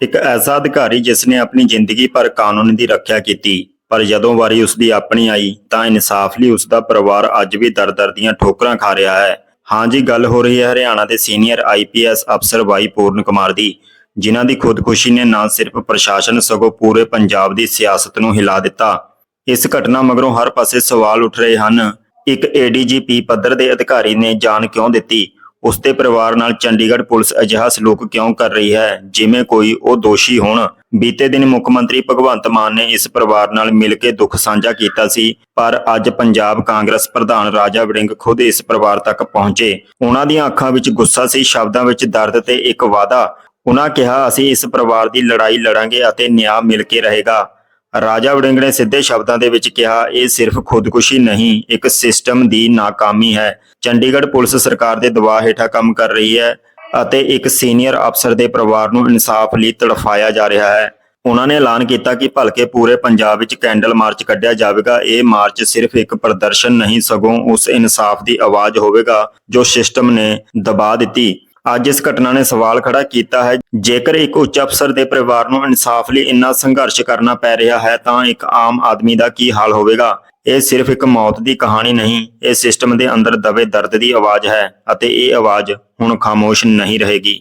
ਇੱਕ ਐਸਾ ਅਧਿਕਾਰੀ ਜਿਸ ਨੇ ਆਪਣੀ ਜ਼ਿੰਦਗੀ ਭਰ ਕਾਨੂੰਨ ਦੀ ਰੱਖਿਆ ਕੀਤੀ, ਪਰ ਜਦੋਂ ਵਾਰੀ ਉਸ ਦੀ ਆਪਣੀ ਆਈ, ਤਾਂ ਇਨਸਾਫ ਲਈ ਉਸ ਦਾ ਪਰਿਵਾਰ ਅੱਜ ਵੀ ਦਰ-ਦਰ ਦੀਆਂ ਠੋਕਰਾਂ ਖਾ ਰਿਹਾ ਹੈ। ਹਾਂਜੀ ਗੱਲ ਹੋ ਰਹੀ ਹੈ ਹਰਿਆਣਾ ਦੇ ਸੀਨੀਅਰ ਆਈਪੀਐਸ ਅਫਸਰ ਵਾਈ ਪੂਰਨ ਕੁਮਾਰ ਦੀ, ਜਿਨ੍ਹਾਂ ਦੀ ਖੁਦਕੁਸ਼ੀ ਨੇ ਨਾ ਸਿਰਫ ਪ੍ਰਸ਼ਾਸਨ ਸਗੋਂ ਪੂਰੇ ਪੰਜਾਬ ਦੀ ਸਿਆਸਤ ਨੂੰ ਹਿਲਾ ਦਿੱਤਾ। ਇਸ ਘਟਨਾ ਮਗਰੋਂ ਹਰ ਪਾਸੇ ਸਵਾਲ ਉੱਠ ਰਹੇ ਹਨ। ਇੱਕ ਏਡੀਜੀਪੀ ਪੱਧਰ ਦੇ ਅਧਿਕਾਰੀ ਨੇ ਜਾਨ ਕਿਉਂ ਦਿੱਤੀ? ਉਸ ਦੇ ਪਰਿਵਾਰ ਨਾਲ ਚੰਡੀਗੜ੍ਹ ਪੁਲਿਸ ਅਜਿਹਾ ਸਲੂਕ ਕਿਉਂ ਕਰ ਰਹੀ ਹੈ? ਜਿਵੇਂ ਕੋਈ ਉਹ ਦੋਸ਼ੀ ਹੋਣ। ਬੀਤੇ ਦਿਨ ਮੁੱਖ ਮੰਤਰੀ ਭਗਵੰਤ ਮਾਨ ਨੇ ਇਸ ਪਰਿਵਾਰ ਨਾਲ ਮਿਲ ਕੇ ਦੁੱਖ ਸਾਂਝਾ ਕੀਤਾ ਸੀ, ਪਰ ਅੱਜ ਪੰਜਾਬ ਕਾਂਗਰਸ ਪ੍ਰਧਾਨ ਰਾਜਾ ਵੜਿੰਗ ਖੁਦ ਇਸ ਪਰਿਵਾਰ ਤੱਕ ਪਹੁੰਚੇ। ਉਹਨਾਂ ਦੀਆਂ ਅੱਖਾਂ ਵਿੱਚ ਗੁੱਸਾ ਸੀ, ਸ਼ਬਦਾਂ ਵਿੱਚ ਦਰਦ ਤੇ ਇੱਕ ਵਾਅਦਾ। ਉਹਨਾਂ ਕਿਹਾ, ਅਸੀਂ ਇਸ ਪਰਿਵਾਰ ਦੀ ਲੜਾਈ ਲੜਾਂਗੇ ਅਤੇ ਨਿਆਂ ਮਿਲ ਕੇ ਰਹੇਗਾ। ਰਾਜਾ ਵੜਿੰਗ ਨੇ ਸਿੱਧੇ ਸ਼ਬਦਾਂ ਦੇ ਵਿੱਚ ਕਿਹਾ, ਇਹ ਸਿਰਫ ਖੁਦਕੁਸ਼ੀ ਨਹੀਂ, ਇੱਕ ਸਿਸਟਮ ਦੀ ਨਾਕਾਮੀ ਹੈ। ਚੰਡੀਗੜ੍ਹ ਪੁਲਿਸ ਸਰਕਾਰ ਦੇ ਦਬਾਅ ਹੇਠਾਂ ਕੰਮ ਕਰ ਰਹੀ ਹੈ ਅਤੇ ਇੱਕ ਸੀਨੀਅਰ ਅਫਸਰ ਦੇ ਪਰਿਵਾਰ ਨੂੰ ਇਨਸਾਫ ਲਈ ਤੜਫਾਇਆ ਜਾ ਰਿਹਾ ਹੈ। ਉਹਨਾਂ ਨੇ ਐਲਾਨ ਕੀਤਾ ਕਿ ਭਲਕੇ ਪੂਰੇ ਪੰਜਾਬ ਵਿੱਚ ਕੈਂਡਲ ਮਾਰਚ ਕੱਢਿਆ ਜਾਵੇਗਾ। ਇਹ ਮਾਰਚ ਸਿਰਫ ਇੱਕ ਪ੍ਰਦਰਸ਼ਨ ਨਹੀਂ, ਸਗੋਂ ਉਸ ਇਨਸਾਫ ਦੀ ਆਵਾਜ਼ ਹੋਵੇਗਾ ਜੋ ਸਿਸਟਮ ਨੇ ਦਬਾ ਦਿੱਤੀ। ਅੱਜ ਇਸ ਘਟਨਾ ਨੇ ਸਵਾਲ ਖੜਾ ਕੀਤਾ ਹੈ। ਜੇਕਰ ਇੱਕ ਉੱਚ ਅਫਸਰ ਦੇ ਪਰਿਵਾਰ ਨੂੰ ਇਨਸਾਫ ਲਈ ਇੰਨਾ ਸੰਘਰਸ਼ ਕਰਨਾ ਪੈ ਰਿਹਾ ਹੈ, ਤਾਂ ਇੱਕ ਆਮ ਆਦਮੀ ਦਾ ਕੀ ਹਾਲ ਹੋਵੇਗਾ? ਇਹ ਸਿਰਫ ਇੱਕ ਮੌਤ ਦੀ ਕਹਾਣੀ ਨਹੀਂ, ਇਹ ਸਿਸਟਮ ਦੇ ਅੰਦਰ ਦਬੇ ਦਰਦ ਦੀ ਆਵਾਜ਼ ਹੈ ਅਤੇ ਇਹ ਆਵਾਜ਼ ਹੁਣ ਖਾਮੋਸ਼ ਨਹੀਂ ਰਹੇਗੀ।